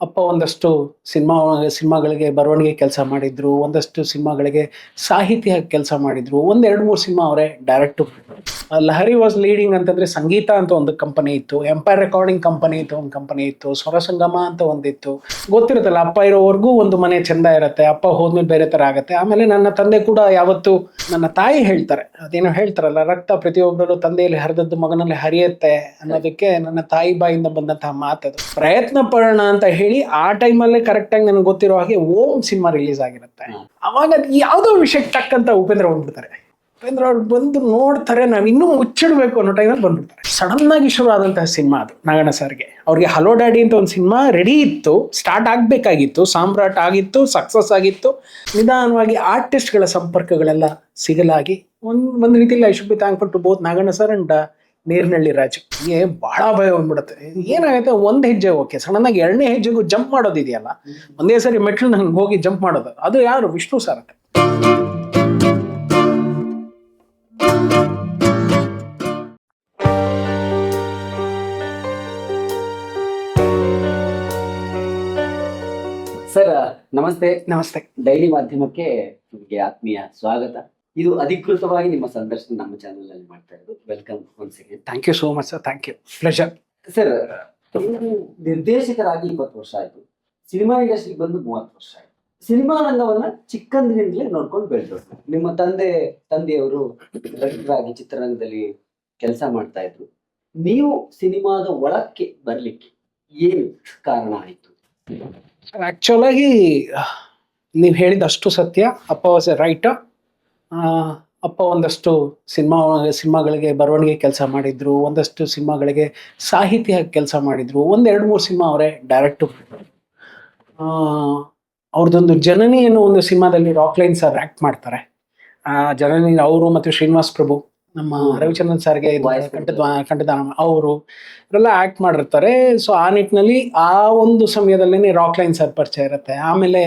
ಅಪ್ಪ ಒಂದಷ್ಟು ಸಿನಿಮಾ, ಸಿನಿಮಾಗಳಿಗೆ ಬರವಣಿಗೆ ಕೆಲಸ ಮಾಡಿದ್ರು, ಒಂದಷ್ಟು ಸಿನಿಮಾಗಳಿಗೆ ಸಾಹಿತ್ಯ ಕೆಲಸ ಮಾಡಿದ್ರು, ಒಂದೆರಡು ಮೂರು ಸಿನಿಮಾ ಅವರೇ ಡೈರೆಕ್ಟ್ ಲಹರಿ ವಾಸ್ ಲೀಡಿಂಗ್ ಅಂತಂದ್ರೆ ಸಂಗೀತ ಅಂತ ಒಂದು ಕಂಪನಿ ಇತ್ತು ಎಂಪೈರ್ ರೆಕಾರ್ಡಿಂಗ್ ಕಂಪನಿ ಇತ್ತು ಒಂದು ಕಂಪನಿ ಇತ್ತು ಸ್ವರ ಸಂಗಮ ಅಂತ ಒಂದಿತ್ತು. ಗೊತ್ತಿರುತ್ತಲ್ಲ ಅಪ್ಪ ಇರೋವರೆಗೂ ಒಂದು ಮನೆ ಚೆಂದ ಇರುತ್ತೆ ಅಪ್ಪ ಹೋದ್ಮೇಲೆ ಬೇರೆ ತರ ಆಗುತ್ತೆ. ಆಮೇಲೆ ನನ್ನ ತಂದೆ ಕೂಡ ಯಾವತ್ತು ನನ್ನ ತಾಯಿ ಹೇಳ್ತಾರೆ ಅದೇನೋ ಹೇಳ್ತಾರಲ್ಲ ರಕ್ತ ಪ್ರತಿಯೊಬ್ಬರು ತಂದೆಯಲ್ಲಿ ಹರಿದದ್ದು ಮಗನಲ್ಲಿ ಹರಿಯುತ್ತೆ ಅನ್ನೋದಕ್ಕೆ ನನ್ನ ತಾಯಿ ಬಾಯಿಂದ ಬಂದಂತಹ ಮಾತದು. ಪ್ರಯತ್ನ ಪಡೋಣ ಅಂತ ಹೇಳಿ ಆ ಟೈಮಲ್ಲೇ ಕರೆಕ್ಟಾಗಿ ನನಗೆ ಗೊತ್ತಿರೋ ಹಾಗೆ ಓಂ ಸಿನಿಮಾ ರಿಲೀಸ್ ಆಗಿರುತ್ತೆ. ಅವಾಗ ಯಾವುದೋ ವಿಷಯಕ್ಕೆ ತಕ್ಕಂತ ಉಪೇಂದ್ರ ಬಂದ್ಬಿಡ್ತಾರೆ. ಉಪೇಂದ್ರ ಅವ್ರು ಬಂದು ನೋಡ್ತಾರೆ, ನಾವು ಇನ್ನೂ ಮುಚ್ಚಿಡ್ಬೇಕು ಅನ್ನೋ ಟೈಮಲ್ಲಿ ಬಂದ್ಬಿಡ್ತಾರೆ. ಸಡನ್ ಆಗಿ ಶುರು ಆದಂತಹ ಸಿನಿಮಾ ಅದು, ನಾಗಣ್ಣ ಸರ್ಗೆ. ಅವ್ರಿಗೆ ಹಲೋ ಡ್ಯಾಡಿ ಅಂತ ಒಂದು ಸಿನಿಮಾ ರೆಡಿ ಇತ್ತು ಸ್ಟಾರ್ಟ್ ಆಗಬೇಕಾಗಿತ್ತು, ಸಾಮ್ರಾಟ್ ಆಗಿತ್ತು ಸಕ್ಸಸ್ ಆಗಿತ್ತು. ನಿಧಾನವಾಗಿ ಆರ್ಟಿಸ್ಟ್ಗಳ ಸಂಪರ್ಕಗಳೆಲ್ಲ ಸಿಗಲಾಗಿ ಒಂದು ಒಂದು ರೀತಿಯಲ್ಲಿ I should be thankful to both Naganna sir and Neernalli Raju. ಏ ಬಹಳ ಭಯ ಬಂದ್ಬಿಡುತ್ತೆ. ಏನಾಗುತ್ತೆ ಒಂದು ಹೆಜ್ಜೆ ಓಕೆ ಸಡನ್ನಾಗಿ ಎರಡನೇ ಹೆಜ್ಜೆಗೂ ಜಂಪ್ ಮಾಡೋದಿದೆಯಲ್ಲ, ಒಂದೇ ಸರಿ ಮೆಟ್ಲು ನಂಗೆ ಹೋಗಿ ಜಂಪ್ ಮಾಡೋದು. ಅದು ಯಾರು? ವಿಷ್ಣು ಸರ್ ಅಂತ ನಮಸ್ತೆ. ನಮಸ್ತೆ. ಡೈಲಿ ಮಾಧ್ಯಮಕ್ಕೆ ನಿಮಗೆ ಆತ್ಮೀಯ ಸ್ವಾಗತ. ಇದು ಅಧಿಕೃತವಾಗಿ ನಿಮ್ಮ ಸಂದರ್ಶನ ನಮ್ಮ ಚಾನೆಲ್ ಅಲ್ಲಿ ಮಾಡ್ತಾ ಇರೋದು. Welcome once again thank you so much sir thank you pleasure sir ನೀವು ನಿರ್ದೇಶಕರಾಗಿ ಇಪ್ಪತ್ತು ವರ್ಷ ಆಯ್ತು. ಸಿನಿಮಾ ಇಂಡಸ್ಟ್ರಿಗೆ ಬಂದು ಮೂವತ್ತು ವರ್ಷ ಆಯ್ತು. ಸಿನಿಮಾ ರಂಗವನ್ನ ಚಿಕ್ಕಂದಿನಿಂದಲೇ ನೋಡ್ಕೊಂಡು ಬೆಳೆದವರು ನಿಮ್ಮ ತಂದೆ ತಂದೆಯವರು ಆಗಿ ಚಿತ್ರರಂಗದಲ್ಲಿ ಕೆಲಸ ಮಾಡ್ತಾ ಇದ್ರು. ನೀವು ಸಿನಿಮಾದ ಒಳಕ್ಕೆ ಬರ್ಲಿಕ್ಕೆ ಏನು ಕಾರಣ ಆಯ್ತು? ಆ್ಯಕ್ಚುಲಾಗಿ ನೀವು ಹೇಳಿದಷ್ಟು ಸತ್ಯ. ಅಪ್ಪ ವಾಸ್ ಎ ರೈಟ್ ಅಪ್ಪ ಒಂದಷ್ಟು ಸಿನಿಮಾ, ಸಿನಿಮಾಗಳಿಗೆ ಬರವಣಿಗೆ ಕೆಲಸ ಮಾಡಿದ್ರು, ಒಂದಷ್ಟು ಸಿನಿಮಾಗಳಿಗೆ ಸಾಹಿತ್ಯ ಕೆಲಸ ಮಾಡಿದ್ರು. ಒಂದೆರಡು ಮೂರು ಸಿನಿಮಾ ಅವರೇ ಡೈರೆಕ್ಟು ಅವ್ರದ್ದೊಂದು ಜನನಿ ಅನ್ನೋ ಒಂದು ಸಿನಿಮಾದಲ್ಲಿ ರಾಕ್ಲೈನ್ ಸರ್ ಆ್ಯಕ್ಟ್ ಮಾಡ್ತಾರೆ. ಜನನಿ ಅವರು ಮತ್ತು ಶ್ರೀನಿವಾಸ್ ಪ್ರಭು. ನಮ್ಮ ರವಿಚಂದ್ರನ್ ಸರ್ಗೆ ಕಂಠದಾನ ಅವರು ಇವರೆಲ್ಲ ಆಕ್ಟ್ ಮಾಡಿರ್ತಾರೆ. ಸೊ ಆ ನಿಟ್ಟಿನಲ್ಲಿ ಆ ಒಂದು ಸಮಯದಲ್ಲೇ ರಾಕ್ ಲೈನ್ ಸರ್ ಪರಿಚಯ ಇರುತ್ತೆ. ಆಮೇಲೆ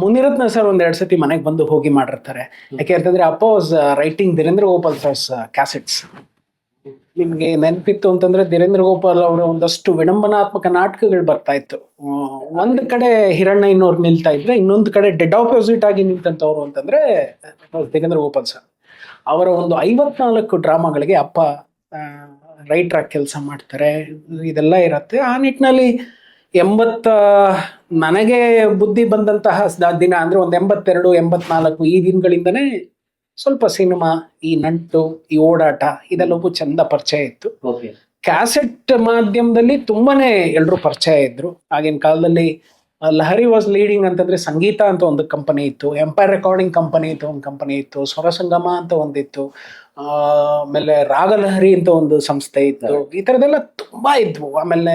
ಮುನಿರತ್ನ ಸರ್ ಒಂದ್ ಎರಡ್ ಸತಿ ಮನೆಗೆ ಬಂದು ಹೋಗಿ ಮಾಡಿರ್ತಾರೆ. ಯಾಕೆ ಅಂತಂದ್ರೆ ಅಪ್ಪ was writing Dheerendra Gopal sir's cassettes ನಿಮ್ಗೆ ನೆನಪಿತ್ತು ಅಂತಂದ್ರೆ ಧೀರೇಂದ್ರ ಗೋಪಾಲ್ ಅವರ ಒಂದಷ್ಟು ವಿಡಂಬನಾತ್ಮಕ ನಾಟಕಗಳು ಬರ್ತಾ ಇತ್ತು. ಒಂದ್ ಕಡೆ ಹಿರಣ್ಣ ಇನ್ನೋರ್ ನಿಲ್ತಾ ಇದ್ರೆ ಇನ್ನೊಂದು ಕಡೆ ಡೆಡ್ ಆಪೋಸಿಟ್ ಆಗಿ ನಿಂತಂತವ್ರು ಅಂತಂದ್ರೆ ಧೀರೇಂದ್ರ ಗೋಪಾಲ್ ಸರ್ ಅವರ ಒಂದು ಐವತ್ನಾಲ್ಕು ಡ್ರಾಮಾಗಳಿಗೆ ಅಪ್ಪ ರೈಟ್ರಾಗಿ ಆಗಿ ಕೆಲಸ ಮಾಡ್ತಾರೆ. ಇದೆಲ್ಲ ಇರುತ್ತೆ. ಆ ನಿಟ್ಟಿನಲ್ಲಿ ಎಂಬತ್ತ ನನಗೆ ಬುದ್ಧಿ ಬಂದಂತಹ ದಿನ ಅಂದ್ರೆ ಒಂದು ಎಂಬತ್ತೆರಡು ಎಂಬತ್ನಾಲ್ಕು ಈ ದಿನಗಳಿಂದನೇ ಸ್ವಲ್ಪ ಸಿನಿಮಾ ಈ ನಂಟು ಈ ಓಡಾಟ ಇದೆಲ್ಲವೂ ಚಂದ ಪರಿಚಯ ಇತ್ತು. ಕ್ಯಾಸೆಟ್ ಮಾಧ್ಯಮದಲ್ಲಿ ತುಂಬಾನೇ ಎಲ್ಲರೂ ಪರಿಚಯ ಇದ್ರು. ಆಗಿನ ಕಾಲದಲ್ಲಿ ಲಹರಿ ವಾಸ್ ಲೀಡಿಂಗ್ ಅಂತಂದ್ರೆ ಸಂಗೀತ ಅಂತ ಒಂದು ಕಂಪನಿ ಇತ್ತು ಎಂಪೈರ್ ರೆಕಾರ್ಡಿಂಗ್ ಕಂಪನಿ ಇತ್ತು ಒಂದು ಕಂಪನಿ ಇತ್ತು ಸ್ವರ ಸಂಗಮ ಅಂತ ಒಂದಿತ್ತು ಆಮೇಲೆ ರಾಗಲಹರಿ ಅಂತ ಒಂದು ಸಂಸ್ಥೆ ಇತ್ತು ಈ ಥರದ್ದೆಲ್ಲ ತುಂಬಾ ಇದ್ವು. ಆಮೇಲೆ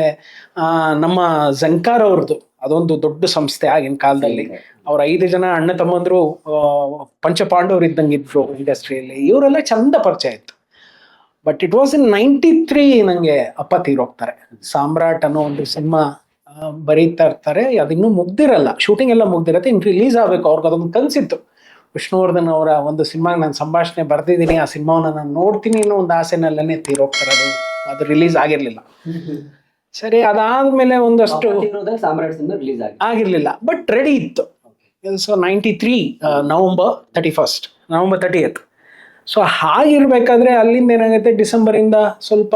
ನಮ್ಮ ಜಂಕಾರ್ ಅವ್ರದ್ದು ಅದೊಂದು ದೊಡ್ಡ ಸಂಸ್ಥೆ ಆಗಿನ ಕಾಲದಲ್ಲಿ. ಅವ್ರ ಐದು ಜನ ಅಣ್ಣ ತಮ್ಮಂದ್ರು ಪಂಚಪಾಂಡವರು ಇದ್ದಂಗೆ ಇದ್ರು ಇಂಡಸ್ಟ್ರಿಯಲ್ಲಿ ಇವರೆಲ್ಲ ಚಂದ ಪರಿಚಯ ಇತ್ತು. But it was in ninety three ನಂಗೆ ಅಪ್ಪ ತೀರೋಗ್ತಾರೆ. ಸಾಮ್ರಾಟ್ ಅನ್ನೋ ಒಂದು ಸಿನಿಮಾ ಬರೀತಾ ಇರ್ತಾರೆ ಅದಿನ್ನೂ ಮುಗ್ದಿರಲ್ಲ. ಶೂಟಿಂಗ್ ಎಲ್ಲ ಮುಗ್ದಿರತ್ತೆ ಇನ್ನು ರಿಲೀಸ್ ಆಗ್ಬೇಕು ಅವ್ರಿಗೆ ಅದೊಂದು ಕನ್ಸಿತ್ತು. ವಿಷ್ಣುವರ್ಧನ್ ಅವರ ಒಂದು ಸಿನಿಮಾಗೆ ನಾನು ಸಂಭಾಷಣೆ ಬರೆದಿದ್ದೀನಿ ಆ ಸಿನಿಮಾವನ್ನ ನಾನು ನೋಡ್ತೀನಿ ಅನ್ನೋ ಒಂದು ಆಸೆನಲ್ಲೇ ತೀರೋಗ್ತಾರೆ ಅದು ಅದು ರಿಲೀಸ್ ಆಗಿರಲಿಲ್ಲ. ಸರಿ ಅದಾದ್ಮೇಲೆ ಒಂದಷ್ಟು ರಿಲೀಸ್ ಆಗಿರಲಿಲ್ಲ ಬಟ್ ರೆಡಿ ಇತ್ತು. So ninety three November thirty first November thirtieth so ಹಾಗಿರ್ಬೇಕಾದ್ರೆ ಅಲ್ಲಿಂದ ಏನಾಗುತ್ತೆ ಡಿಸೆಂಬರಿಂದ ಸ್ವಲ್ಪ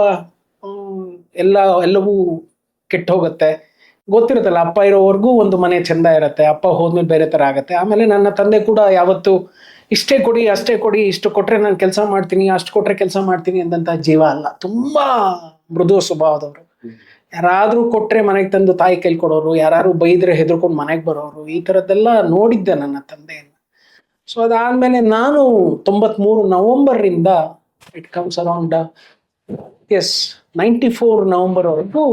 ಎಲ್ಲ ಎಲ್ಲವೂ ಕೆಟ್ಟ ಹೋಗುತ್ತೆ ಗೊತ್ತಿರುತ್ತಲ್ಲ, ಅಪ್ಪ ಇರೋವರೆಗೂ ಒಂದು ಮನೆ ಚಂದ ಇರುತ್ತೆ, ಅಪ್ಪ ಹೋದ್ಮೇಲೆ ಬೇರೆ ಥರ ಆಗುತ್ತೆ. ಆಮೇಲೆ ನನ್ನ ತಂದೆ ಕೂಡ ಯಾವತ್ತು, ಇಷ್ಟೇ ಕೊಡಿ, ಅಷ್ಟೇ ಕೊಡಿ, ಇಷ್ಟು ಕೊಟ್ಟರೆ ನಾನು ಕೆಲಸ ಮಾಡ್ತೀನಿ, ಅಷ್ಟು ಕೊಟ್ಟರೆ ಕೆಲಸ ಮಾಡ್ತೀನಿ ಅಂದಂಥ ಜೀವ ಅಲ್ಲ. ತುಂಬಾ ಮೃದು ಸ್ವಭಾವದವರು. ಯಾರಾದರೂ ಕೊಟ್ಟರೆ ಮನೆಗೆ ತಂದು ತಾಯಿ ಕೈಲಿ ಕೊಡೋರು ಯಾರು ಬೈದ್ರೆ ಹೆದರ್ಕೊಂಡು ಮನೆಗೆ ಬರೋರು, ಈ ಥರದ್ದೆಲ್ಲ ನೋಡಿದ್ದೆ ನನ್ನ ತಂದೆಯನ್ನು. ಸೊ ಅದಾದ್ಮೇಲೆ ನಾನು ತೊಂಬತ್ಮೂರು ನವಂಬರಿಂದ it comes around as ninety four ನವಂಬರ್ವರೆಗೂ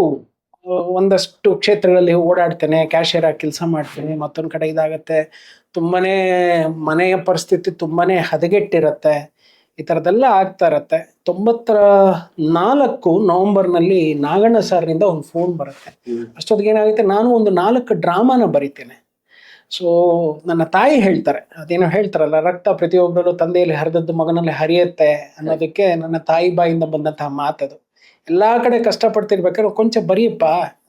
ಒಂದಷ್ಟು ಕ್ಷೇತ್ರಗಳಲ್ಲಿ ಓಡಾಡ್ತೇನೆ ಕ್ಯಾಶಿಯರ್ ಆಗಿ ಕೆಲಸ ಮಾಡ್ತೇನೆ ಮತ್ತೊಂದು ಕಡೆ ಇದಾಗತ್ತೆ. ತುಂಬನೇ ಮನೆಯ ಪರಿಸ್ಥಿತಿ ತುಂಬನೇ ಹದಗೆಟ್ಟಿರತ್ತೆ. ಈ ಥರದ್ದೆಲ್ಲ ಆಗ್ತಾ ಇರತ್ತೆ. ತೊಂಬತ್ತರ ನಾಲ್ಕು ನವಂಬರ್ನಲ್ಲಿ ನಾಗಣ್ಣ ಸರ್ನಿಂದ ಒಂದು ಫೋನ್ ಬರುತ್ತೆ. ಅಷ್ಟೊತ್ತಿಗೆ ಏನಾಗುತ್ತೆ ನಾನು ಒಂದು ನಾಲ್ಕು ಡ್ರಾಮಾನ ಬರಿತೇನೆ. ಸೊ ನನ್ನ ತಾಯಿ ಹೇಳ್ತಾರೆ ಅದೇನೋ ಹೇಳ್ತಾರಲ್ಲ ರಕ್ತ ಪ್ರತಿಯೊಬ್ಬರಲ್ಲೂ ತಂದೆಯಲ್ಲಿ ಹರಿದದ್ದು ಮಗನಲ್ಲಿ ಹರಿಯುತ್ತೆ ಅನ್ನೋದಕ್ಕೆ ನನ್ನ ತಾಯಿ ಬಾಯಿಂದ ಬಂದಂತಹ ಮಾತದು. ಎಲ್ಲಾ ಕಡೆ ಕಷ್ಟಪಡ್ತಿರ್ಬೇಕಾದ್ರೆ ಕೊಂಚ ಬರೀಪ್ಪ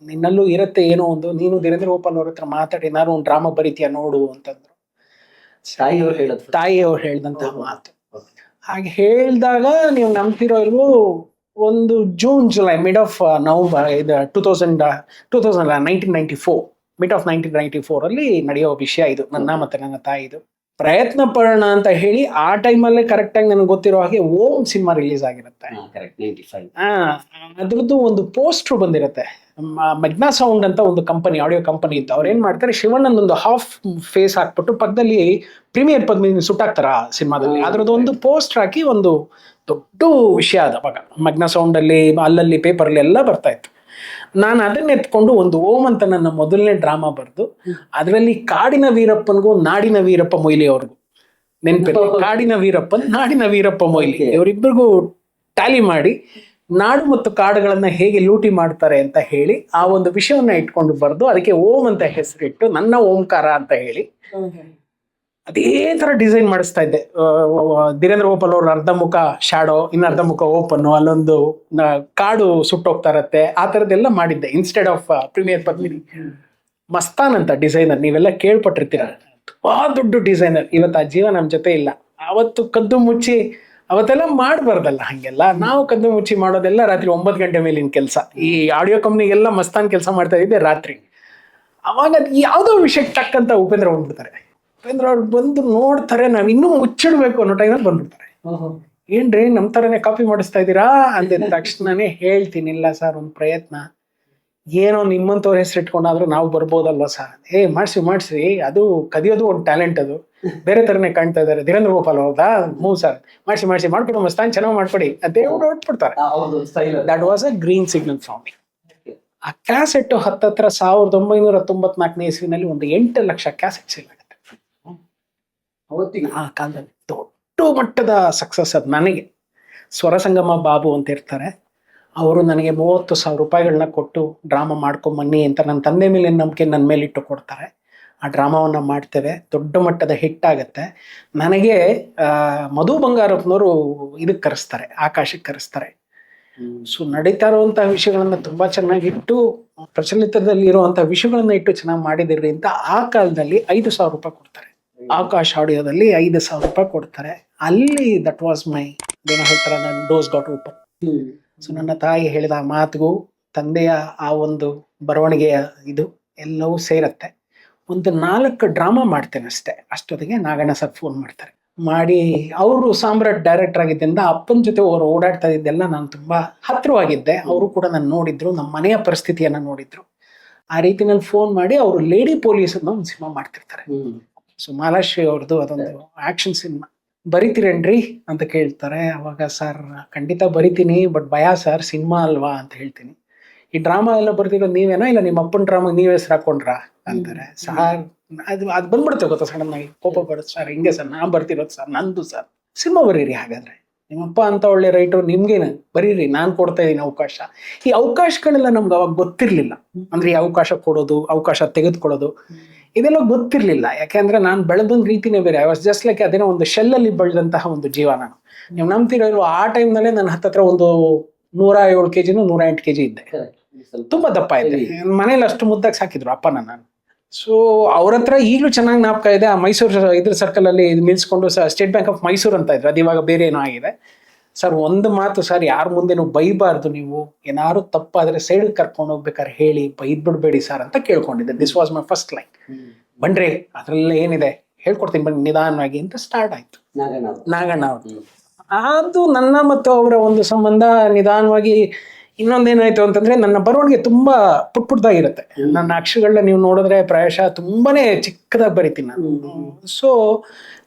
ನಿನ್ನಲ್ಲೂ ಇರುತ್ತೆ ಏನೋ ಒಂದು ನೀನು ಧೀರೇಂದ್ರ ಗೋಪಾಲ್ ಅವ್ರ ಹತ್ರ ಮಾತಾಡಿ ನಾನು ಒಂದು ಡ್ರಾಮಾ ಬರೀತೀಯ ನೋಡು ಅಂತಂದ್ರು. ತಾಯಿಯವ್ರು ಹೇಳೋದು ತಾಯಿಯವ್ರು ಹೇಳ್ದಂತಹ ಮಾತು. ಹಾಗೆ ಹೇಳಿದಾಗ ನೀವು ನಂಬ್ತಿರೋ ಇಲ್ವೋ ಒಂದು June July mid of November ಇದು two thousand two thousand nineteen ninety four mid of nineteen ninety four ಅಲ್ಲಿ ನಡೆಯೋ ವಿಷಯ ಇದು ನನ್ನ ಮತ್ತೆ ನನ್ನ ತಾಯಿದು. ಪ್ರಯತ್ನ ಪಡೋಣ ಅಂತ ಹೇಳಿ ಆ ಟೈಮಲ್ಲೇ ಕರೆಕ್ಟಾಗಿ ನನಗೆ ಗೊತ್ತಿರೋ ಹಾಗೆ ಓಂ ಸಿನಿಮಾ ರಿಲೀಸ್ ಆಗಿರುತ್ತೆ. ಅದ್ರದ್ದು ಒಂದು ಪೋಸ್ಟ್ರು ಬಂದಿರುತ್ತೆ. ಮೆಗ್ನಾ ಸೌಂಡ್ ಅಂತ ಒಂದು ಕಂಪನಿ ಆಡಿಯೋ ಕಂಪನಿ ಇತ್ತು. ಅವ್ರು ಏನ್ ಮಾಡ್ತಾರೆ ಶಿವಣ್ಣನ ಒಂದು ಹಾಫ್ ಫೇಸ್ ಹಾಕ್ಬಿಟ್ಟು ಪಕ್ಕದಲ್ಲಿ ಪ್ರೀಮಿಯರ್ ಪದ್ಮಿನಿ ಸುಟ್ಟಾಕ್ತಾರ ಸಿನಿಮಾದಲ್ಲಿ? ಅದ್ರದ್ದು ಒಂದು ಪೋಸ್ಟ್ ಹಾಕಿ ಒಂದು ದೊಡ್ಡ ವಿಷಯ ಅದ ಅವಾಗ ಮಗ್ನ ಸೌಂಡಲ್ಲಿ ಅಲ್ಲಲ್ಲಿ ಪೇಪರ್ ಅಲ್ಲಿ ಎಲ್ಲ ಬರ್ತಾ ಇತ್ತು. ನಾನು ಅದನ್ನ ಎತ್ಕೊಂಡು ಒಂದು ಓಮ್ ಅಂತ ನನ್ನ ಮೊದಲನೇ ಡ್ರಾಮಾ ಬರೆದು ಅದರಲ್ಲಿ ಕಾಡಿನ ವೀರಪ್ಪನ್ಗೂ ನಾಡಿನ ವೀರಪ್ಪ ಮೊಯ್ಲಿ ಅವ್ರಿಗೂ. ನೆನಪಿಲ್ಲ ಕಾಡಿನ ವೀರಪ್ಪನ್ ನಾಡಿನ ವೀರಪ್ಪ ಮೊಯ್ಲಿ. ಇವರಿಬ್ಬರಿಗೂ ಟ್ಯಾಲಿ ಮಾಡಿ ನಾಡು ಮತ್ತು ಕಾಡುಗಳನ್ನ ಹೇಗೆ ಲೂಟಿ ಮಾಡ್ತಾರೆ ಅಂತ ಹೇಳಿ ಆ ಒಂದು ವಿಷಯವನ್ನ ಇಟ್ಕೊಂಡು ಬರೆದು ಅದಕ್ಕೆ ಓಂ ಅಂತ ಹೆಸರಿಟ್ಟು ನನ್ನ ಓಂಕಾರ ಅಂತ ಹೇಳಿ ಅದೇ ತರ ಡಿಸೈನ್ ಮಾಡಿಸ್ತಾ ಇದ್ದೆ. ಧೀರೇಂದ್ರ ಗೋಪಾಲ್ ಅವ್ರ ಅರ್ಧ ಮುಖ ಶ್ಯಾಡೋ ಇನ್ನು ಅರ್ಧ ಮುಖ ಓಪನ್ ಅಲ್ಲೊಂದು ಕಾಡು ಸುಟ್ಟೋಗ್ತಾ ಇರತ್ತೆ, ಆ ಥರದ್ದೆಲ್ಲ ಮಾಡಿದ್ದೆ. Instead of premier Padmini Mastan ಅಂತ ಡಿಸೈನರ್ ನೀವೆಲ್ಲ ಕೇಳ್ಪಟ್ಟಿರ್ತೀರ. ತುಂಬಾ ದೊಡ್ಡ ಡಿಸೈನರ್ ಇವತ್ತು ಆ ಜೀವ ನಮ್ಮ ಜೊತೆ ಇಲ್ಲ. ಅವತ್ತು ಕದ್ದು ಮುಚ್ಚಿ, ಅವತ್ತೆಲ್ಲ ಮಾಡಬಾರ್ದಲ್ಲ ಹಂಗೆಲ್ಲ. ನಾವು ಕದ್ದು ಮುಚ್ಚಿ ಮಾಡೋದೆಲ್ಲ ರಾತ್ರಿ ಒಂಬತ್ತು ಗಂಟೆ ಮೇಲಿನ ಕೆಲಸ. ಈ ಆಡಿಯೋ ಕಂಪ್ನಿಗೆಲ್ಲ ಮಸ್ತಾನ್ ಕೆಲಸ ಮಾಡ್ತಾ ಇದ್ದೆ ರಾತ್ರಿ. ಅವಾಗ ಯಾವುದೋ ವಿಷಯಕ್ಕೆ ತಕ್ಕಂತ ಉಪೇಂದ್ರ ಬಂದ್ಬಿಡ್ತಾರೆ. ಉಪೇಂದ್ರ ಅವ್ರು ಬಂದು ನೋಡ್ತಾರೆ ನಾವ್ ಇನ್ನೂ ಮುಚ್ಚಿಡ್ಬೇಕು ಅನ್ನೋ ಟೈಮಲ್ಲಿ ಬಂದ್ಬಿಡ್ತಾರೆ. ಏನ್ರಿ ನಮ್ಮ ತರನೇ ಕಾಪಿ ಮಾಡಿಸ್ತಾ ಇದ್ದೀರಾ? ಅಂದಿದ ತಕ್ಷಣನೇ ಹೇಳ್ತೀನಿ ಇಲ್ಲ ಸರ್ ಒಂದು ಪ್ರಯತ್ನ. ಏನೋ ನಿಮ್ಮಂತವ್ರ ಹೆಸರು ಇಟ್ಕೊಂಡಾದ್ರೂ ನಾವು ಬರ್ಬೋದಲ್ವ ಸರ್ ಏ ಮಾಡ್ಸಿ ಮಾಡ್ಸಿ. ಅದು ಕದಿಯೋದು ಒಂದು ಟ್ಯಾಲೆಂಟ್ ಅದು. ಬೇರೆ ತರನೇ ಕಾಣ್ತಾ ಇದಾರೆ. ಧೀರೇಂದ್ರ ಗೋಪಾಲ್ ಹೌದಾ ಹ್ಞೂ ಸರ್ ಮಾಡ್ಸಿ ಮಾಡ್ಸಿ. ಮಾಡ್ಕೊಡು ಮಸ್ತಾನ್ ಚೆನ್ನಾಗಿ ಮಾಡ್ಕೊಡಿ. ಅದೇ. ಹೊಟ್ಬಿಡ್ತಾರೆ that was a green signal for me ಆ ಕ್ಯಾಸೆಟ್ ಹತ್ತತ್ರ ಸಾವಿರದ ಒಂಬೈನೂರ ತೊಂಬತ್ನಾಲ್ಕನೇ ಇಸ್ವಿನಲ್ಲಿ ಒಂದು ಎಂಟು ಲಕ್ಷ ಕ್ಯಾಸೆಟ್ ಆಗುತ್ತೆ ಅವತ್ತಿಗೆ ಆ ಕಾಲದಲ್ಲಿ ದೊಡ್ಡ ಮಟ್ಟದ ಸಕ್ಸಸ್ ಅದು ನನಗೆ. ಸ್ವರಸಂಗಮ ಬಾಬು ಅಂತ ಇರ್ತಾರೆ. ಅವರು ನನಗೆ ಮೂವತ್ತು ಸಾವಿರ ರೂಪಾಯಿಗಳನ್ನ ಕೊಟ್ಟು ಡ್ರಾಮಾ ಮಾಡ್ಕೊಂಬನ್ನಿ ಅಂತ ನನ್ನ ತಂದೆ ಮೇಲೆ ನಂಬಿಕೆ ನನ್ನ ಮೇಲೆ ಇಟ್ಟು ಕೊಡ್ತಾರೆ. ಆ ಡ್ರಾಮಾವನ್ನು ಮಾಡ್ತೇವೆ. ದೊಡ್ಡ ಮಟ್ಟದ ಹಿಟ್ ಆಗುತ್ತೆ. ನನಗೆ ಮಧು ಬಂಗಾರಪ್ಪನವರು ಇದಕ್ಕೆ ಕರೆಸ್ತಾರೆ ಆಕಾಶಕ್ಕೆ ಕರೆಸ್ತಾರೆ. ಸೊ ನಡೀತಾ ಇರುವಂತಹ ವಿಷಯಗಳನ್ನ ತುಂಬಾ ಚೆನ್ನಾಗಿಟ್ಟು ಪ್ರಚಲಿತದಲ್ಲಿ ಇರುವಂತಹ ವಿಷಯಗಳನ್ನ ಇಟ್ಟು ಚೆನ್ನಾಗಿ ಮಾಡಿದಿರಿ ಅಂತ ಆ ಕಾಲದಲ್ಲಿ ಐದು ಸಾವಿರ ರೂಪಾಯಿ ಕೊಡ್ತಾರೆ. ಆಕಾಶ್ ಆಡಿಯೋದಲ್ಲಿ ಐದು ಸಾವಿರ ರೂಪಾಯಿ ಕೊಡ್ತಾರೆ. ಅಲ್ಲಿ ದಟ್ ವಾಸ್ ಮೈ ಏನೋ ಹೇಳ್ತಾರೆ ನನ್ನ ಡೋಸ್ ಗಾಟ್ ಓಪನ್ ಸೊ ನನ್ನ ತಾಯಿ ಹೇಳಿದ ಆ ಮಾತಿಗೂ ತಂದೆಯ ಆ ಒಂದು ಬರವಣಿಗೆಯ ಇದು ಎಲ್ಲವೂ ಸೇರತ್ತೆ. ಒಂದು ನಾಲ್ಕು ಡ್ರಾಮಾ ಮಾಡ್ತೇನೆ ಅಷ್ಟೇ. ಅಷ್ಟೊತ್ತಿಗೆ ನಾಗಣ್ಣ ಸರ್ ಫೋನ್ ಮಾಡ್ತಾರೆ. ಮಾಡಿ ಅವರು ಸಾಮ್ರಾಟ್ ಡೈರೆಕ್ಟರ್ ಆಗಿದ್ದರಿಂದ ಅಪ್ಪನ ಜೊತೆ ಅವರು ಓಡಾಡ್ತಾ ಇದ್ದೆಲ್ಲ ನಾನು ತುಂಬ ಹತ್ರವಾಗಿದ್ದೆ ಅವರು ಕೂಡ ನಾನು ನೋಡಿದ್ರು ನಮ್ಮ ಮನೆಯ ಪರಿಸ್ಥಿತಿಯನ್ನು ನೋಡಿದ್ರು. ಆ ರೀತಿ ನಾನು ಫೋನ್ ಮಾಡಿ ಅವರು ಲೇಡಿ ಪೊಲೀಸ್ ಅನ್ನೋ ಒಂದು ಸಿನಿಮಾ ಮಾಡ್ತಿರ್ತಾರೆ. ಸೊ ಮಾಲಾಶ್ರೀ ಅವ್ರದ್ದು ಅದೊಂದು ಆಕ್ಷನ್ ಸಿನಿಮಾ ಬರಿತೀರೇನ್ರಿ ಅಂತ ಕೇಳ್ತಾರೆ. ಅವಾಗ ಸರ್ ಖಂಡಿತ ಬರಿತೀನಿ ಬಟ್ ಭಯ ಸರ್ ಸಿನಿಮಾ ಅಲ್ವಾ? ಅಂತ ಹೇಳ್ತೀನಿ. ಈ ಡ್ರಾಮಾ ಎಲ್ಲ ಬರ್ತಿರೋದು ನೀವೇನೋ ಇಲ್ಲ ನಿಮ್ಮ ಅಪ್ಪನ ಡ್ರಾಮಾ ನೀವೇ ಹೆಸರು ಹಾಕೊಂಡ್ರಾ? ಅಂತಾರೆ. ಸರ್ ಅದು ಅದು ಬಂದ್ಬಿಡುತ್ತೆ ಗೊತ್ತಾ ಸಡನ್ ಆಗಿ ಕೋಪ ಬರುತ್ತೆ ಸರ್ ಹಿಂಗೆ ಸರ್ ನಾ ಬರ್ತಿರೋದು ಸರ್ ನಂದು ಸರ್. ಸಿನಿಮಾ ಬರೀರಿ ಹಾಗಾದ್ರೆ. ನಿಮ್ಮಪ್ಪ ಅಂತ ಒಳ್ಳೆ ರೈಟರ್ ನಿಮ್ಗೇನು ಬರೀರಿ ನಾನು ಕೊಡ್ತಾ ಇದ್ದೀನಿ ಅವಕಾಶ. ಈ ಅವಕಾಶಗಳೆಲ್ಲ ನಮ್ಗೆ ಅವಾಗ ಗೊತ್ತಿರ್ಲಿಲ್ಲ. ಅಂದ್ರೆ ಈ ಅವಕಾಶ ಕೊಡೋದು ಅವಕಾಶ ತೆಗೆದುಕೊಳ್ಳೋದು ಇದೆಲ್ಲ ಗೊತ್ತಿರ್ಲಿಲ್ಲ. ಯಾಕೆಂದ್ರೆ ನಾನು ಬೆಳೆದೊಂದು ರೀತಿನೇ ಬೇರೆ. ಐ ವಾಸ್ ಜಸ್ಟ್ ಲೈಕ್ ಅದೇನೋ ಒಂದು ಶೆಲ್ಲಲ್ಲಿ ಬೆಳೆದಂತಹ ಒಂದು ಜೀವ ನಾನು. ನೀವು ನಂಬ್ತಿರೋ ಇಲ್ವೋ ಆ ಟೈಮ್ನಲ್ಲೇ ನನ್ನ ಹತ್ತತ್ರ ಒಂದು ನೂರ ಏಳು ಕೆ ಜಿನೂ ನೂರ ಎಂಟು ಕೆ ಜಿ ಇದ್ದೆ ತುಂಬಾ ದಪ್ಪ ಇದೆ ಮನೇಲಿ ಅಷ್ಟು ಮುದ್ದಾಗಿ ಸಾಕಿದ್ರು ಅಪ್ಪ ನಾನು. ಸೊ ಅವ್ರ ಹತ್ರ ಈಗಲೂ ಚೆನ್ನಾಗಿ ಜ್ಞಾಪಕ ಇದೆ. ಆ ಮೈಸೂರು ಇದ್ರ ಸರ್ಕಲ್ ಅಲ್ಲಿ ನಿಲ್ಸ್ಕೊಂಡು ಸ್ಟೇಟ್ ಬ್ಯಾಂಕ್ ಆಫ್ ಮೈಸೂರು ಅಂತ ಇದ್ರು. ಅದು ಇವಾಗ ಬೇರೆ ಏನೋ ಆಗಿದೆ. ಸರ್ ಒಂದು ಮಾತು ಸರ್ ಯಾರ ಮುಂದೆನು ಬೈಬಾರ್ದು ನೀವು? ಏನಾದ್ರು ತಪ್ಪಾದ್ರೆ ಸೈಡ್ ಕರ್ಕೊಂಡು ಹೋಗ್ಬೇಕಾದ್ರೆ ಹೇಳಿ ಬೈದ್ ಬಿಡ್ಬೇಡಿ ಸರ್ ಅಂತ ಕೇಳ್ಕೊಂಡಿದ್ದೆ. This was my first line ಬನ್ರಿ ಅದ್ರಲ್ಲಿ ಏನಿದೆ? ಹೇಳ್ಕೊಡ್ತೀನಿ ಬನ್ನಿ ನಿಧಾನವಾಗಿ ಅಂತ ಸ್ಟಾರ್ಟ್ ಆಯ್ತು. ನಾಗಣ್ಣ ನಾಗಣ್ಣ ಅವ್ರು ಅದು ನನ್ನ ಮತ್ತು ಅವರ ಒಂದು ಸಂಬಂಧ ನಿಧಾನವಾಗಿ ಇನ್ನೊಂದೇನಾಯ್ತು ಅಂತಂದ್ರೆ ನನ್ನ ಬರವಣಿಗೆ ತುಂಬಾ ಪುಟ್ ಪುಟ್ದಾಗಿರುತ್ತೆ ನನ್ನ ಅಕ್ಷರಗಳನ್ನ ನೀವು ನೋಡಿದ್ರೆ ಪ್ರಾಯಶಃ ತುಂಬಾನೇ ಚಿಕ್ಕದಾಗಿ ಬರಿತೀನಿ ನಾನು. ಸೊ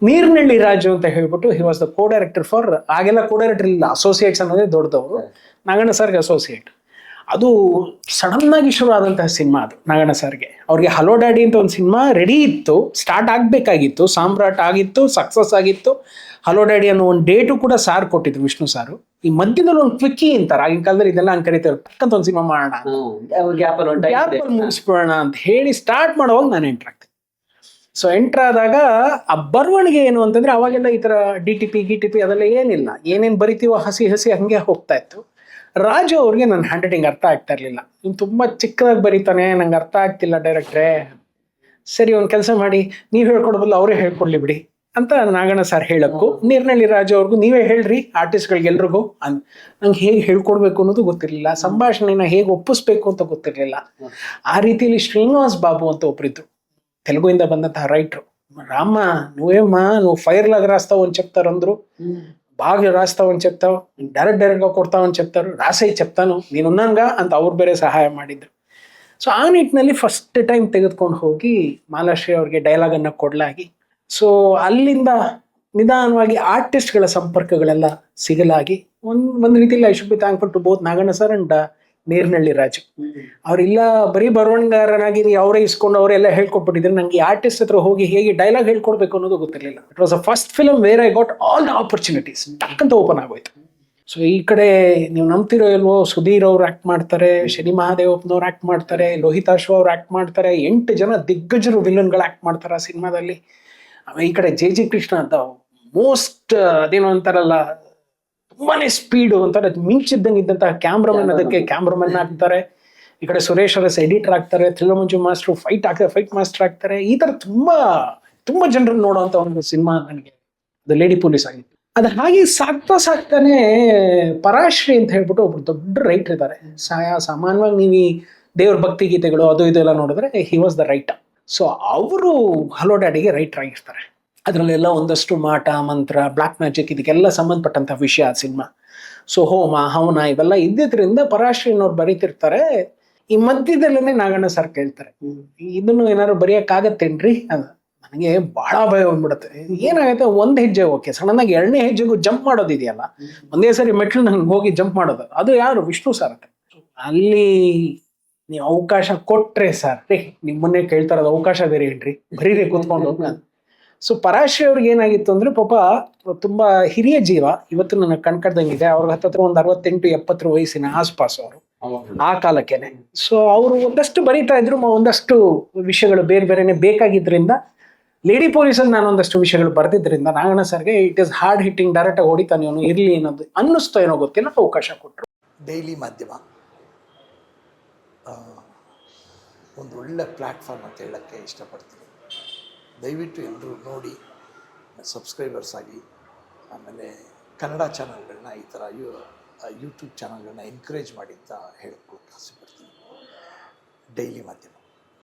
ನೀರ್ನಳ್ಳಿ ರಾಜು ಅಂತ ಹೇಳ್ಬಿಟ್ಟು he was the co director for ಆಗೆಲ್ಲ ಕೋ ಡೈರೆಕ್ಟರ್ ಇಲ್ಲ ಅಸೋಸಿಯೇಟ್ಸ್ ಅನ್ನೋದೇ ದೊಡ್ಡದವರು. ನಾಗಣ್ಣ ಸರ್ಗೆ ಅಸೋಸಿಯೇಟ್ ಅದು ಸಡನ್ ಆಗಿ ಶುರು ಆದಂತಹ ಸಿನಿಮಾ ಅದು ನಾಗಣ್ಣ ಸರ್ಗೆ. ಅವ್ರಿಗೆ ಹಲೋ ಡ್ಯಾಡಿ ಅಂತ ಒಂದು ಸಿನಿಮಾ ರೆಡಿ ಇತ್ತು ಸ್ಟಾರ್ಟ್ ಆಗ್ಬೇಕಾಗಿತ್ತು ಸಾಮ್ರಾಟ್ ಆಗಿತ್ತು ಸಕ್ಸಸ್ ಆಗಿತ್ತು. ಹಲೋ ಡ್ಯಾಡಿ ಅನ್ನೋ ಒಂದು ಡೇಟು ಕೂಡ ಸಾರ್ ಕೊಟ್ಟಿದ್ರು ವಿಷ್ಣು ಸಾರು. ಈ ಮಧ್ಯದಲ್ಲಿ ಒಂದು ಕ್ವಿಕ್ಕಿ ಅಂತಾರೆ ಆಗಿನ ಕಾಲದಲ್ಲಿ ಇದೆಲ್ಲ ಹಂಗೆ ಕರಿತಾರೆ ಒಂದು ಸಿನಿಮಾ ಮಾಡೋಣ ಮುಗಿಸ್ಬಿಡೋಣ ಅಂತ ಹೇಳಿ ಸ್ಟಾರ್ಟ್ ಮಾಡುವಾಗ ನಾನು ಎಂಟ್ರ್ ಆಗ್ತೀನಿ. ಸೊ ಎಂಟರ್ ಆದಾಗ ಆ ಬರವಣಿಗೆ ಏನು ಅಂತಂದ್ರೆ ಅವಾಗೆಲ್ಲ ಈ ತರ ಡಿ ಟಿ ಪಿ ಗಿ ಟಿ ಪಿ ಅದೆಲ್ಲ ಏನಿಲ್ಲ. ಏನೇನ್ ಬರಿತೀವೋ ಹಸಿ ಹಸಿ ಹಂಗೆ ಹೋಗ್ತಾ ಇತ್ತು. ರಾಜು ಅವ್ರಿಗೆ ನನ್ನ ಹ್ಯಾಂಡ್ ರೈಟಿಂಗ್ ಅರ್ಥ ಆಗ್ತಾ ಇರಲಿಲ್ಲ ಇವ್ನು ತುಂಬ ಚಿಕ್ಕದಾಗಿ ಬರೀತಾನೆ ನಂಗೆ ಅರ್ಥ ಆಗ್ತಿಲ್ಲ ಡೈರೆಕ್ಟ್ರೇ ಸರಿ ಒಂದು ಕೆಲಸ ಮಾಡಿ ನೀವು ಹೇಳ್ಕೊಡ್ಬಲ್ಲ ಅವರೇ ಹೇಳ್ಕೊಡ್ಲಿ ಬಿಡಿ ಅಂತ ನಾಗಣ್ಣ ಸರ್ ಹೇಳಕ್ಕೂ ನೀರ್ನಳ್ಳಿ ರಾಜು ಅವ್ರಿಗೂ ನೀವೇ ಹೇಳ್ರಿ ಆರ್ಟಿಸ್ಟ್ಗಳಿಗೆಲ್ರಿಗೂ ಅನ್ ನಂಗೆ ಹೇಗೆ ಹೇಳ್ಕೊಡ್ಬೇಕು ಅನ್ನೋದು ಗೊತ್ತಿರಲಿಲ್ಲ ಸಂಭಾಷಣೆನ ಹೇಗೆ ಒಪ್ಪಿಸ್ಬೇಕು ಅಂತ ಗೊತ್ತಿರಲಿಲ್ಲ ಆ ರೀತಿಯಲ್ಲಿ ಶ್ರೀನಿವಾಸ್ ಬಾಬು ಅಂತ ಒಬ್ಬರಿದ್ರು ತೆಲುಗುವಿಂದ ಬಂದಂತಹ ರೈಟ್ರು రామ్మ నువ్వేమ్మా నువ్వు ఫైర్ లాగా రాస్తావు అని చెప్తారు అందరూ బాగా రాస్తావు అని చెప్తావు డైరెక్ట్ డైరెక్ట్గా కొడతావు అని చెప్తారు రాసేయి చెప్తాను నేనున్నానుగా ಅಂತ ಅವ್ರು ಬೇರೆ ಸಹಾಯ ಮಾಡಿದ್ರು ಸೊ ಆ ನಿಟ್ಟಿನಲ್ಲಿ ಫಸ್ಟ್ ಟೈಮ್ ತೆಗೆದುಕೊಂಡು ಹೋಗಿ ಮಾಲಾಶ್ರೀ ಅವ್ರಿಗೆ ಡೈಲಾಗನ್ನು ಕೊಡಲಾಗಿ ಸೊ ಅಲ್ಲಿಂದ ನಿಧಾನವಾಗಿ ಆರ್ಟಿಸ್ಟ್ಗಳ ಸಂಪರ್ಕಗಳೆಲ್ಲ ಸಿಗಲಾಗಿ ಒಂದು ಒಂದು ರೀತಿಯಲ್ಲಿ I should be thankful to both Naganna sir and Nernalli Raju. ಅವರಿಲ್ಲ ಬರೀ ಬರವಣಿಗಾರನಾಗಿ ಅವರೇ ಇಸ್ಕೊಂಡು ಅವರೆಲ್ಲ ಹೇಳ್ಕೊಟ್ಬಿಟ್ಟಿದ್ರು. ನನಗೆ ಆರ್ಟಿಸ್ಟ್ ಹತ್ರ ಹೋಗಿ ಹೇಗೆ ಡೈಲಾಗ್ ಹೇಳ್ಕೊಡ್ಬೇಕು ಅನ್ನೋದು ಗೊತ್ತಿರಲಿಲ್ಲ. It was a first film where I got all the opportunities ಟಕ್ಕಂತ open ಆಗೋಯ್ತು. ಸೊ ಈ ಕಡೆ ನೀವು ನಂಬ್ತಿರೋ ಇಲ್ವೋ, ಸುಧೀರ್ ಅವ್ರು ಆಕ್ಟ್ ಮಾಡ್ತಾರೆ, ಶನಿ ಮಹಾದೇವಪ್ಪನವ್ರು ಆಕ್ಟ್ ಮಾಡ್ತಾರೆ ಲೋಹಿತಾಶ್ವ ಅವ್ರು ಆಕ್ಟ್ ಮಾಡ್ತಾರೆ, ಎಂಟು ಜನ ದಿಗ್ಗಜರು ವಿಲನ್ಗಳು ಆಕ್ಟ್ ಮಾಡ್ತಾರೆ ಆ ಸಿನಿಮಾದಲ್ಲಿ. ಈ ಕಡೆ ಜೆ ಜಿ ಕೃಷ್ಣ ಅಂತ ಮೋಸ್ಟ್ ಅದೇನೋ ಅಂತಾರಲ್ಲ ತುಂಬಾನೇ ಸ್ಪೀಡು ಅಂತಾರೆ ಮಿಂಚಿದ್ದಂಗೆ ಇದ್ದಂತಹ ಕ್ಯಾಮ್ರಾಮನ್ ಅದಕ್ಕೆ ಕ್ಯಾಮ್ರಾಮನ್ ಆಗ್ತಾರೆ. ಈ ಕಡೆ ಸುರೇಶ್ ಅರಸ್ ಎಡಿಟರ್ ಆಗ್ತಾರೆ ಥ್ರಿಲ್ಲಮಂಜು ಮಾಸ್ಟರ್ ಫೈಟ್ ಆಗ್ತಾರೆ ಫೈಟ್ ಮಾಸ್ಟರ್ ಆಗ್ತಾರೆ. ಈ ತರ ತುಂಬಾ ತುಂಬಾ ಜನರು ನೋಡುವಂತ ಒಂದು ಸಿನಿಮಾ ನನಗೆ ದ ಲೇಡಿ ಪೊಲೀಸ್ ಆಗಿತ್ತು ಅದು ಹಾಗೆ ಸಾಕ್ತಾ ಸಾಕ್ತಾನೆ ಪರಾಶ್ರೀ ಅಂತ ಹೇಳ್ಬಿಟ್ಟು ಒಬ್ರು ದೊಡ್ಡ ರೈಟರ್ ಇದ್ದಾರೆ ಸಾಯ ಸಾಮಾನ್ಯವಾಗಿ ನೀವು ಈ ದೇವ್ರ ಭಕ್ತಿ ಗೀತೆಗಳು ಅದು ಇದೆಲ್ಲ ನೋಡಿದ್ರೆ he was the write so ಅವರು ಹಲೋ ಡ್ಯಾಡಿಗೆ ರೈಟರ್ ಆಗಿರ್ತಾರೆ. ಅದರಲ್ಲೆಲ್ಲ ಒಂದಷ್ಟು ಮಾಟ, ಮಂತ್ರ ಬ್ಲ್ಯಾಕ್ ಮ್ಯಾಜಿಕ್ ಇದಕ್ಕೆಲ್ಲ ಸಂಬಂಧಪಟ್ಟಂಥ ವಿಷಯ ಆ ಸಿನಿಮಾ. ಸೊ ಹೋಮ, ಹವನ ಇವೆಲ್ಲ ಇದ್ದಿದ್ರಿಂದ ಪರಾಶ್ರೀನವ್ರು ಬರೀತಿರ್ತಾರೆ. ಈ ಮಧ್ಯದಲ್ಲೇ ನಾಗಣ್ಣ ಸರ್ ಕೇಳ್ತಾರೆ ಇದನ್ನು ಏನಾದ್ರು ಬರೆಯೋಕ್ಕಾಗತ್ತೇನ್ರಿ? ಅದು. ನನಗೆ ಬಹಳ ಭಯ ಬಂದ್ಬಿಡುತ್ತೆ. ಏನಾಗುತ್ತೆ ಒಂದು ಹೆಜ್ಜೆ ಓಕೆ. ಸಡನ್ನಾಗಿ ಎರಡನೇ ಹೆಜ್ಜೆಗೂ ಜಂಪ್ ಮಾಡೋದಿದೆಯಲ್ಲ? ಒಂದೇ ಸರಿ ಮೆಟ್ಲು ನಂಗೆ ಹೋಗಿ ಜಂಪ್ ಮಾಡೋದು. ಅದು ಯಾರು? ವಿಷ್ಣು ಸರ್ ಅಂತ ಅಲ್ಲಿ ನೀವು ಅವಕಾಶ ಕೊಟ್ರೆ ಸರ್ ರೀ ನಿಮ್ಮನ್ನೇ ಕೇಳ್ತಾರದು ಅವಕಾಶ ಬೇರೆ ಏನ್ರಿ? ಬರೀರಿ, ಕೂತ್ಕೊಂಡು ಸೊ ಪರಾಶಿ ಅವ್ರಿಗೆ ಏನಾಗಿತ್ತು ಅಂದ್ರೆ ಪಾಪ ತುಂಬಾ ಹಿರಿಯ ಜೀವ ಇವತ್ತು ನನಗೆ ಕಣ್ಕಡ್ದಂಗಿದೆ ಅವ್ರ ಹತ್ತತ್ರ ಒಂದು ಅರವತ್ತೆಂಟು ಎಪ್ಪತ್ತರ ವಯಸ್ಸಿನ ಆಸ್ಪಾಸ್ ಅವರು ಆ ಕಾಲಕ್ಕೆನೆ. ಸೊ ಅವರು ಒಂದಷ್ಟು ಬರೀತಾ ಇದ್ರು ಒಂದಷ್ಟು ವಿಷಯಗಳು ಬೇರೆ ಬೇರೆನೆ ಬೇಕಾಗಿದ್ದರಿಂದ ಲೇಡಿ ಪೊಲೀಸಲ್ಲಿ ನಾನು ಒಂದಷ್ಟು ವಿಷಯಗಳು ಬರೆದಿದ್ದರಿಂದ ನಾಗಣ್ಣ ಸರ್ಗೆ it is hard hitting direct ಆಗಿ ಹೊಡಿತಾನೆ ಅವನು ಇರ್ಲಿ ಅನ್ನೋದು ಅನ್ನಿಸ್ತಾ ಏನೋ ಗೊತ್ತಿಲ್ಲ ಅವಕಾಶ ಕೊಟ್ಟರು ಡೈಲಿ ಮಾಧ್ಯಮ. ಒಂದು ಒಳ್ಳೆ ಪ್ಲ್ಯಾಟ್ಫಾರ್ಮ್ ಅಂತ ಹೇಳೋಕ್ಕೆ ಇಷ್ಟಪಡ್ತೀನಿ. ದಯವಿಟ್ಟು ಎಲ್ಲರೂ ನೋಡಿ ಸಬ್ಸ್ಕ್ರೈಬರ್ಸ್ ಆಗಿ, ಆಮೇಲೆ ಕನ್ನಡ ಚಾನಲ್ಗಳನ್ನ ಈ ಥರ ಯೂ ಯೂಟ್ಯೂಬ್ ಚಾನಲ್ಗಳನ್ನ ಎನ್ಕರೇಜ್ ಮಾಡಿ ಅಂತ ಹೇಳ್ಕೊಳಕ್ಕೆ ಆಸೆ ಪಡ್ತೀನಿ ಡೈಲಿ ಮಾಧ್ಯಮ